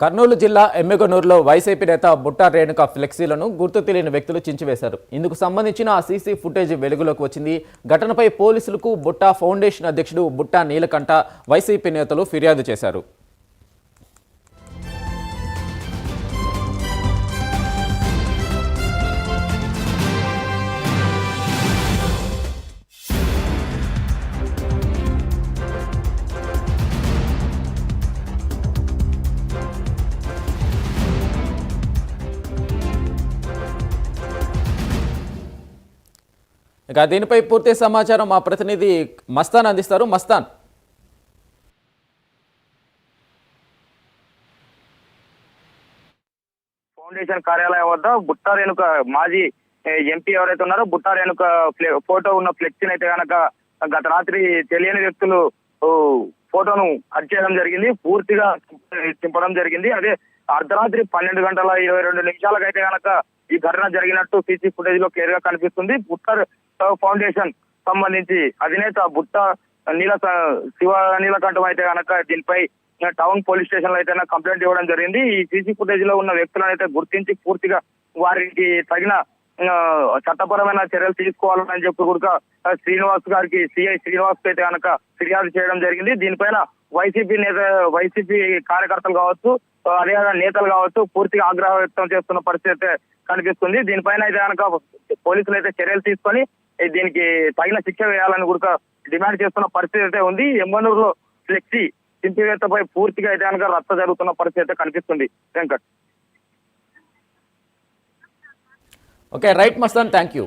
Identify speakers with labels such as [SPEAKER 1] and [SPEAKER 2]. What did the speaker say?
[SPEAKER 1] కర్నూలు జిల్లా ఎమ్మెగనూరులో వైసీపీ నేత బుట్టా రేణుక ఫ్లెక్సీలను గుర్తు తెలియని వ్యక్తులు చించివేశారు. ఇందుకు సంబంధించిన ఆ సీసీ ఫుటేజ్ వెలుగులోకి వచ్చింది. ఘటనపై పోలీసులకు బుట్టా ఫౌండేషన్ అధ్యక్షుడు బుట్టా నీలకంఠ వైసీపీ నేతలు ఫిర్యాదు చేశారు. ఇక దీనిపై పూర్తి సమాచారం మా ప్రతినిధి మస్తాన్ అందిస్తారు. మస్తాన్.
[SPEAKER 2] ఫౌండేషన్ కార్యాలయం వద్ద బుట్టా రేణుక మాజీ ఎంపీ ఎవరైతే ఉన్నారో బుట్టా రేణుక ఫోటో ఉన్న ఫ్లెక్సీని అయితే కనుక గత రాత్రి తెలియని వ్యక్తులు ఫోటోను కట్ చేయడం జరిగింది. పూర్తిగా చింపడం జరిగింది. అదే అర్ధరాత్రి పన్నెండు గంటల ఇరవై రెండు నిమిషాలకైతే గనక ఈ ఘటన జరిగినట్టు సీసీ ఫుటేజ్లో క్లియర్గా కనిపిస్తుంది. బుట్టర్ ఫౌండేషన్ సంబంధించి అధినేత బుట్ట నీల శివ నీలకంఠం అయితే గనక దీనిపై టౌన్ పోలీస్ స్టేషన్లో అయితే కంప్లైంట్ ఇవ్వడం జరిగింది. ఈ సీసీ ఫుటేజ్లో ఉన్న వ్యక్తులను అయితే గుర్తించి పూర్తిగా వారికి తగిన చట్టపరమైన చర్యలు తీసుకోవాలని చెప్పి కూడా శ్రీనివాస్ గారికి సిఐ శ్రీనివాస్ అయితే కనుక ఫిర్యాదు చేయడం జరిగింది. దీనిపైన వైసీపీ నేత వైసీపీ కార్యకర్తలు కావచ్చు అదేవిధంగా నేతలు కావచ్చు పూర్తిగా ఆగ్రహం వ్యక్తం చేస్తున్న పరిస్థితి అయితే కనిపిస్తుంది. దీనిపైన అయితే కనుక పోలీసులు అయితే చర్యలు తీసుకొని దీనికి తగిన శిక్ష వేయాలని కూడా డిమాండ్ చేస్తున్న పరిస్థితి అయితే ఉంది. ఎమ్మనూరులో ఫ్లెక్సీ చింపివేతపై పూర్తిగా అయితే కనుక రచ్చ జరుగుతున్న పరిస్థితి అయితే కనిపిస్తుంది. Venkat.
[SPEAKER 1] Okay right Mastan thank you